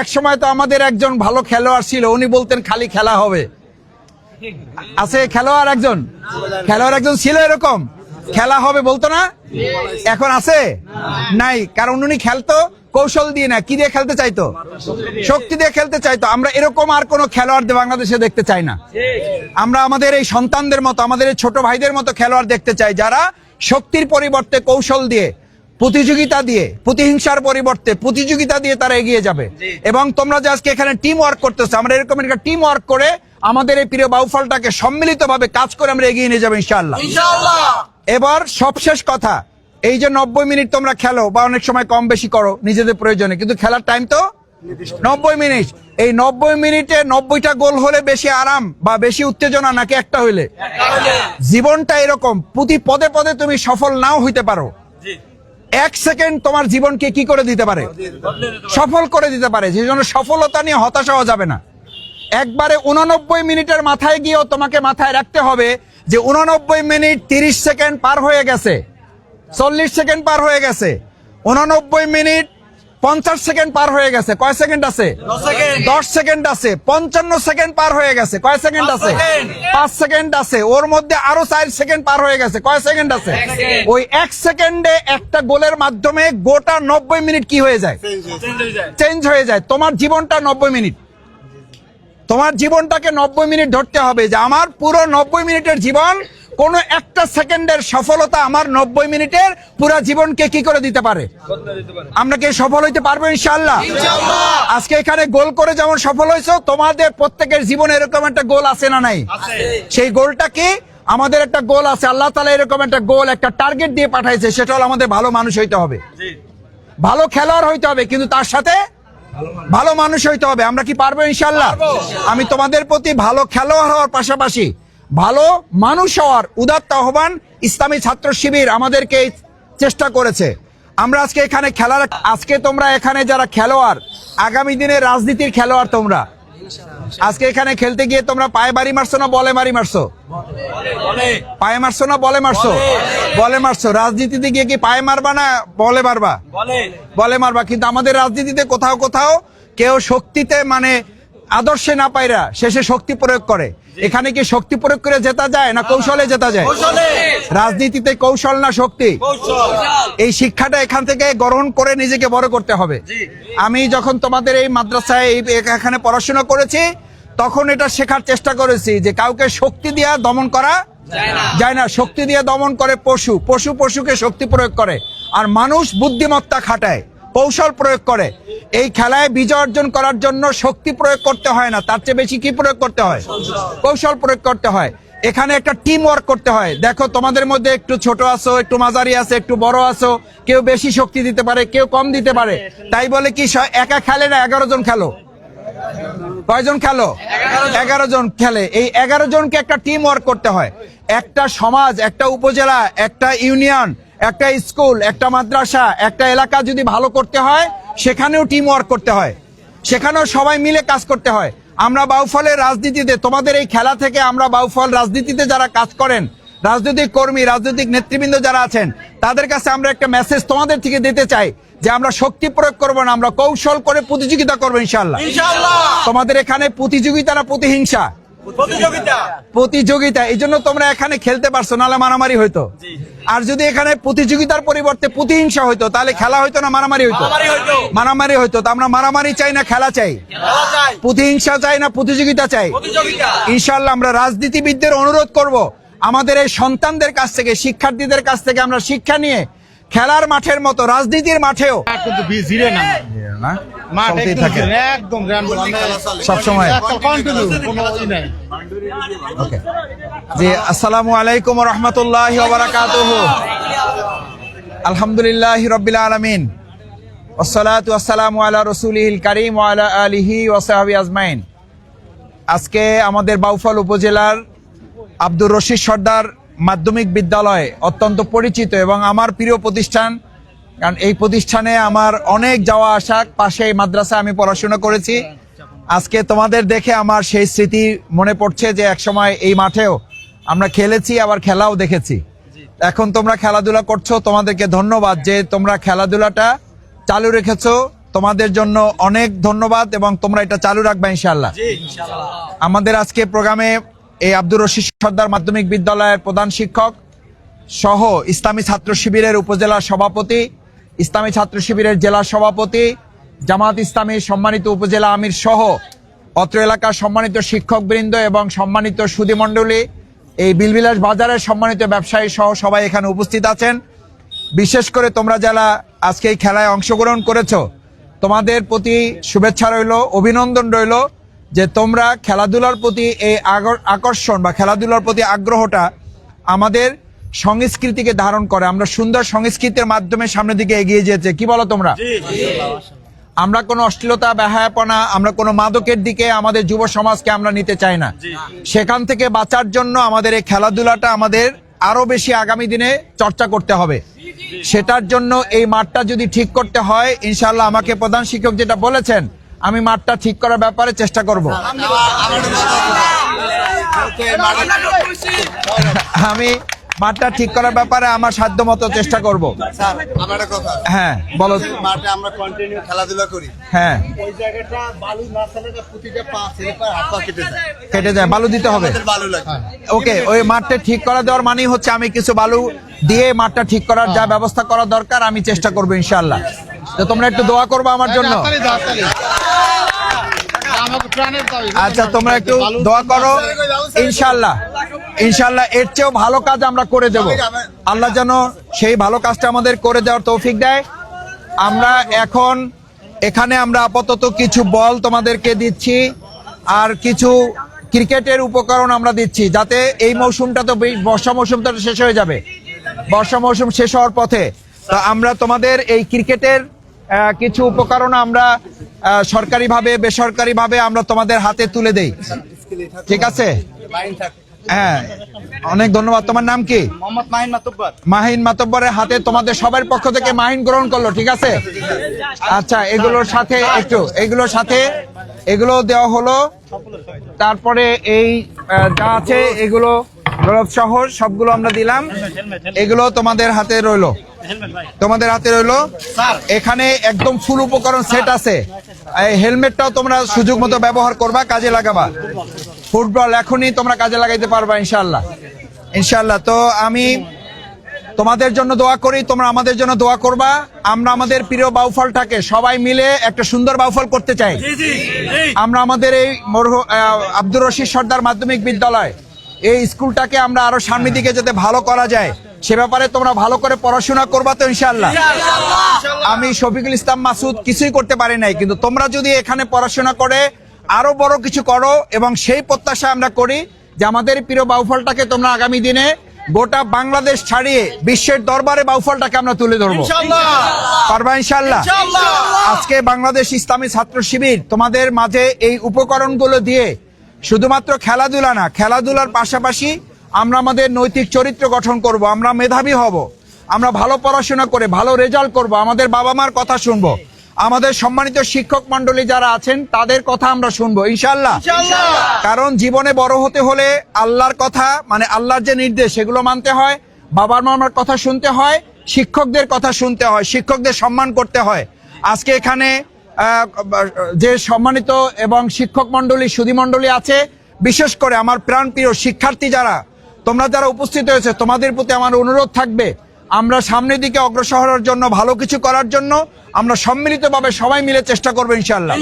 এক সময় তো আমাদের একজন ভালো খেলোয়াড় ছিল, উনি বলতেন খালি খেলা হবে। আছে খেলোয়াড় একজন? খেলোয়াড় একজন ছিল এরকম? খেলা হবে বলতো না? এখন আছে? নাই, কারণ উনি খেলতো, কৌশল দিয়ে না, কি দিয়ে খেলতে চাইতো? শক্তি দিয়ে খেলতে চাইতো। আমরা এরকম আর কোনো খেলোয়াড় বাংলাদেশে দেখতে চাই না। আমরা আমাদের এই সন্তানদের মতো, আমাদের এই ছোট ভাইদের মতো খেলোয়াড় দেখতে চাই, যারা শক্তির পরিবর্তে কৌশল দিয়ে প্রতিযোগিতা দিয়ে প্রতিহিংসার পরিবর্তে প্রতিযোগিতা দিয়ে তারা এগিয়ে যাবে। এবং তোমরা যে আজকে এখানে টিম ওয়ার্ক করতেছো আমরা এরকম একটা টিম ওয়ার্ক করে আমাদের এই প্রিয় বাউফলটাকে সম্মিলিতভাবে কাজ করে আমরা এগিয়ে নিয়ে যাব ইনশাআল্লাহ। এবার সবশেষ কথা এই যে নব্বই মিনিট তোমরা খেলো বা অনেক সময় কম বেশি করো নিজেদের প্রয়োজনে কিন্তু খেলার টাইম তো নব্বই মিনিট। এই নব্বই মিনিটে নব্বইটা গোল হলে বেশি আরাম বা বেশি উত্তেজনা নাকি একটা হইলে। জীবনটা এরকম প্রতি পদে পদে তুমি সফল নাও হইতে পারো। এক সেকেন্ড তোমার জীবনকে কি করে দিতে পারে? সফল করে দিতে পারে সেই জন্য সফলতা নিয়ে হতাশা হওয়া যাবে না। একবারে উননব্বই মিনিটের মাথায় গিয়েও তোমাকে মাথায় রাখতে হবে যে উননব্বই মিনিট তিরিশ সেকেন্ড পার হয়ে গেছে চল্লিশ সেকেন্ড পার হয়ে গেছে। উননব্বই মিনিট পঞ্চাশ সেকেন্ড পার হয়ে গেছে। কয় সেকেন্ড আছে? দশ সেকেন্ড। আছে। পঞ্চান্ন সেকেন্ড পার হয়ে গেছে। কয় সেকেন্ড আছে? পাঁচ সেকেন্ড আছে। ওর মধ্যে আরও চার সেকেন্ড পার হয়ে গেছে। কয় সেকেন্ড আছে? ওই এক সেকেন্ডে একটা গোলের মাধ্যমে গোটা নব্বই মিনিট কি হয়ে যায়? চেঞ্জ হয়ে যায়। তোমার জীবনটা নব্বই মিনিট। তোমার জীবনটাকে নব্বই মিনিট ধরতে হবে যে আমার পুরো নব্বই মিনিটের জীবন কোন একটা সেকেন্ডের সফলতা আমার নব্বই মিনিটের পুরো জীবনকে কি করে দিতে পারে? আমরা কি সফল হইতে পারব ইনশাল্লাহ আজকে এখানে গোল করে যেমন সফল হয়েছো তোমাদের প্রত্যেকের জীবনে এরকম একটা গোল আছে না নাই? সেই গোলটা কি? আমাদের একটা গোল আছে আল্লাহ তালা এরকম একটা গোল একটা টার্গেট দিয়ে পাঠাইছে সেটা হলো আমাদের ভালো মানুষ হইতে হবে। ভালো খেলোয়াড় হইতে হবে কিন্তু তার সাথে ভালো মানুষ। হইতে হবে। আমরা কি পারব ইনশাল্লাহ আমি তোমাদের প্রতি ভালো খেলোয়াড় হওয়ার পাশাপাশি ভালো মানুষ হওয়ার উদাত্ত আহ্বান ইসলামী ছাত্র শিবির আমাদেরকে চেষ্টা করেছে। আমরা আজকে এখানে খেলার আজকে তোমরা এখানে যারা খেলোয়াড় আগামী দিনে রাজনীতির খেলোয়াড় তোমরা। আজকে এখানে খেলতে গিয়ে তোমরা পায়ে বাড়ি মারছো না বলে মারি মারছো? পায়ে মারছো না বলে মারছো? বলে মারছো। রাজনীতিতে গিয়ে কি পায়ে মারবা না বলে মারবা? বলে মারবা। কিন্তু আমাদের রাজনীতিতে কোথাও কোথাও কেউ শক্তিতে মানে আদর্শে না পাইরা শেষে শক্তি প্রয়োগ করে। এখানে কি শক্তি প্রয়োগ করে জেতা যায় না কৌশলে জেতা যায়? রাজনীতিতে কৌশল না শক্তি? এই শিক্ষাটা এখান থেকে গ্রহণ করে নিজেকে বড় করতে হবে। আমি যখন তোমাদের এই মাদ্রাসায় এখানে পড়াশোনা করেছি তখন এটা শেখার চেষ্টা করেছি যে কাউকে শক্তি দিয়া দমন করা যায় না। শক্তি দিয়ে দমন করে পশু। পশু পশুকে শক্তি প্রয়োগ করে। আর মানুষ বুদ্ধিমত্তা খাটায়। কৌশল প্রয়োগ করে। এই খেলায় বিজয় অর্জন করার জন্য শক্তি প্রয়োগ করতে হয় না, তার চেয়ে বেশি কি প্রয়োগ করতে হয়? কৌশল প্রয়োগ করতে হয়। এখানে একটা টিম ওয়ার্ক করতে হয়। দেখো, তোমাদের মধ্যে একটু ছোট আছো, একটু মাঝারি আছে, একটু বড় আছো, কেউ বেশি শক্তি দিতে পারে, কেউ কম দিতে পারে। তাই বলে কি একা খেলে না, এগারো জন খেলো। কয়জন খেলো? এগারো জন খেলে। এই এগারো জনকে একটা টিম ওয়ার্ক করতে হয়। একটা সমাজ, একটা উপজেলা, একটা ইউনিয়ন একটা স্কুল একটা মাদ্রাসা একটা এলাকা যদি ভালো করতে হয় সেখানেও টিম ওয়ার্ক করতে হয়। সেখানেও সবাই মিলে কাজ করতে হয়। আমরা বাউফলের রাজনীতিতে তোমাদের এই খেলা থেকে আমরা বাউফল রাজনীতিতে যারা কাজ করেন রাজনৈতিক কর্মী রাজনৈতিক নেতৃবৃন্দ যারা আছেন তাদের কাছে আমরা একটা মেসেজ তোমাদের থেকে দিতে চাই যে আমরা শক্তি প্রয়োগ করব না আমরা কৌশল করে প্রতিযোগিতা করব ইনশাল্লাহ তোমাদের এখানে প্রতিযোগিতা না প্রতিহিংসা। প্রতিযোগিতা। এই জন্য তোমরা এখানে খেলতে পারছ নাহলে মারামারি হইতো। আর যদি এখানে প্রতিযোগিতার পরিবর্তে প্রতিহিংসা হইতো তাহলে খেলা হইতো না মারামারি হইতো? মারামারি হইতো। তো আমরা মারামারি চাই না খেলা চাই? প্রতিহিংসা চাই না প্রতিযোগিতা চাই? ইনশাল্লাহ আমরা রাজনীতিবিদদের অনুরোধ করব। আমাদের এই সন্তানদের কাছ থেকে শিক্ষার্থীদের কাছ থেকে আমরা শিক্ষা নিয়ে খেলার মাঠের মতো রাজনীতির মাঠেও। জি আসসালামু আলাইকুম রহমতুল্লাহ আলহামদুলিল্লাহ রবিল আলমিন। ওসালাতু আসসালামু আলা রসুলিহিল করিম আলা আলিহি ওসাহাবি আজমাইন। আজকে আমাদের বাউফল উপজেলার আব্দুর রশিদ সর্দার মাধ্যমিক বিদ্যালয় অত্যন্ত পরিচিত এবং আমার প্রিয় প্রতিষ্ঠান কারণ এই প্রতিষ্ঠানে আমার অনেক যাওয়া আসা পাশে এই মাদ্রাসায় আমি পড়াশোনা করেছি। আজকে তোমাদের দেখে আমার সেই স্মৃতি মনে পড়ছে যে একসময় এই মাঠেও আমরা খেলেছি আবার খেলাও দেখেছি। এখন তোমরা খেলাধুলা করছ তোমাদেরকে ধন্যবাদ যে তোমরা খেলাধুলাটা চালু রেখেছো। তোমাদের জন্য অনেক ধন্যবাদ এবং তোমরা এটা চালু রাখবে ইনশাল্লাহ আমাদের আজকে প্রোগ্রামে এই আব্দুর রশিদ সর্দার মাধ্যমিক বিদ্যালয়ের প্রধান শিক্ষক সহ ইসলামী ছাত্র শিবিরের উপজেলা সভাপতি, ইসলামী ছাত্র শিবিরের জেলা সভাপতি, জামাত ইসলামী সম্মানিত উপজেলা আমির সহ অত্র এলাকার সম্মানিত শিক্ষকবৃন্দ এবং সম্মানিত সুধীমণ্ডলী, এই বিলবিলাস বাজারের সম্মানিত ব্যবসায়ী সহ সবাই এখানে উপস্থিত আছেন। বিশেষ করে তোমরা যারা আজকে এই খেলায় অংশগ্রহণ করেছ, তোমাদের প্রতি শুভেচ্ছা রইল, অভিনন্দন রইল। যে তোমরা খেলাধুলার প্রতি এই আকর্ষণ বা খেলাধুলার প্রতি আগ্রহটা আমাদের সংস্কৃতিকে ধারণ করে। আমরা সুন্দর সংস্কৃতির মাধ্যমে সামনের দিকে এগিয়ে যেতে। কি বলো তোমরা? আমরা কোনো অশ্লীলতা বেহায়াপনা আমরা কোনো মাদকের দিকে আমাদের যুব সমাজকে আমরা নিতে চাই না। সেখান থেকে বাঁচার জন্য আমাদের এই খেলাধুলাটা আমাদের আরও বেশি আগামী দিনে চর্চা করতে হবে। সেটার জন্য এই মাঠটা যদি ঠিক করতে হয় ইনশাল্লাহ আমাকে প্রধান শিক্ষক যেটা বলেছেন আমি মাঠটা ঠিক করার ব্যাপারে চেষ্টা করব। আমি মাঠটা ঠিক করার ব্যাপারে আমার সাধ্য মতো চেষ্টা করব। স্যার আমার একটা কথা। হ্যাঁ বলো। মাঠে আমরা কন্টিনিউ খেলাধুলা করি। হ্যাঁ। ওই জায়গাটা বালু না থাকলে প্রতিটা পা ছেলে পা হাত পা কেটে যায়। কেটে যায় বালু দিতে হবে। বালু লাগে। ওকে ওই মাঠটা ঠিক করা দেওয়ার মানেই হচ্ছে আমি কিছু বালু দিয়ে মাঠটা ঠিক করার যা ব্যবস্থা করা দরকার আমি চেষ্টা করব ইনশাল্লাহ তো তোমরা একটু দোয়া করব আমার জন্য। আচ্ছা তোমরা একটু দোয়া করো। ইনশাল্লাহ ইনশাল্লাহ এর চেয়েও ভালো কাজ আমরা করে দেব। আল্লাহ যেন সেই ভালো কাজটা আমাদের করে দেওয়ার তৌফিক দেয়। আমরা এখন এখানে আমরা আপাতত কিছু বল তোমাদেরকে দিচ্ছি আর কিছু ক্রিকেটের উপকরণ আমরা দিচ্ছি যাতে এই মৌসুমটা তো বর্ষা মৌসুমটা শেষ হয়ে যাবে। বর্ষা মৌসুম শেষ হওয়ার পথে। তো আমরা তোমাদের এই ক্রিকেটের কিছু উপকরণ আমরা সরকারিভাবে বেসরকারিভাবে আমরা তোমাদের হাতে তুলে দেই। ঠিক আছে? হ্যাঁ। অনেক ধন্যবাদ। তোমার নাম কি? মাহিন মাতব্বরের হাতে তোমাদের সবার পক্ষ থেকে মাহিন গ্রহণ করল ঠিক আছে? আচ্ছা এগুলোর সাথে একটু এগুলোর সাথে এগুলো দেওয়া হলো। তারপরে এই যা আছে এগুলো গোলাপ সহ সবগুলো আমরা দিলাম। এগুলো তোমাদের হাতে রইল। তোমাদের হাতে রইল। এখানে একদম ফুল উপকরণ সেট আছে। এই হেলমেটটাও তোমরা সুযোগ মতো ব্যবহার করবা কাজে লাগাবা। ফুটবল এখনই তোমরা কাজে লাগাইতে পারবা ইনশাল্লাহ ইনশাল্লাহ তো আমি তোমাদের জন্য দোয়া করি তোমরা আমাদের জন্য দোয়া করবা। আমরা আমাদের প্রিয় বাউফলটাকে সবাই মিলে একটা সুন্দর বাউফল করতে চাই। আমরা আমাদের এই মরহু- আব্দুর রশিদ সর্দার মাধ্যমিক বিদ্যালয় এই স্কুলটাকে আমরা আরও সামনের দিকে যাতে ভালো করা যায় সে ব্যাপারে তোমরা ভালো করে পড়াশোনা করবা তো ইনশাল্লাহ আমি শফিকুল ইসলাম মাসুদ কিছুই করতে পারি নাই কিন্তু তোমরা যদি এখানে পড়াশোনা করে আরও বড় কিছু করো এবং সেই প্রত্যাশা আমরা করি যে আমাদের প্রিয় বাউফলটাকে তোমরা আগামী দিনে গোটা বাংলাদেশ ছাড়িয়ে বিশ্বের দরবারে বাউফলটাকে আমরা তুলে ধরবো। পারবা ইনশাল্লাহ আজকে বাংলাদেশ ইসলামী ছাত্র শিবির তোমাদের মাঝে এই উপকরণগুলো দিয়ে শুধুমাত্র খেলাধুলা না খেলাধুলার পাশাপাশি আমরা আমাদের নৈতিক চরিত্র গঠন করব আমরা মেধাবী হব আমরা ভালো পড়াশোনা করে ভালো রেজাল্ট করব আমাদের বাবা মার কথা শুনব আমাদের সম্মানিত শিক্ষক মন্ডলী যারা আছেন তাদের কথা আমরা শুনব ইনশাল্লাহ কারণ জীবনে বড় হতে হলে আল্লাহর কথা মানে আল্লাহর যে নির্দেশ সেগুলো মানতে হয় বাবার মামার কথা শুনতে হয় শিক্ষকদের কথা শুনতে হয় শিক্ষকদের সম্মান করতে হয়। আজকে এখানে যে সম্মানিত এবং শিক্ষক মন্ডলী সুধীমণ্ডলী আছে, বিশেষ করে আমার প্রাণপ্রিয় শিক্ষার্থী যারা, তোমরা যারা উপস্থিত হয়েছে, তোমাদের প্রতি আমার অনুরোধ থাকবে, আমরা সামনের দিকে অগ্রসর জন্য, ভালো কিছু করার জন্য, আমরা সম্মিলিতভাবে সবাই মিলে চেষ্টা করব ইনশাল্লাহ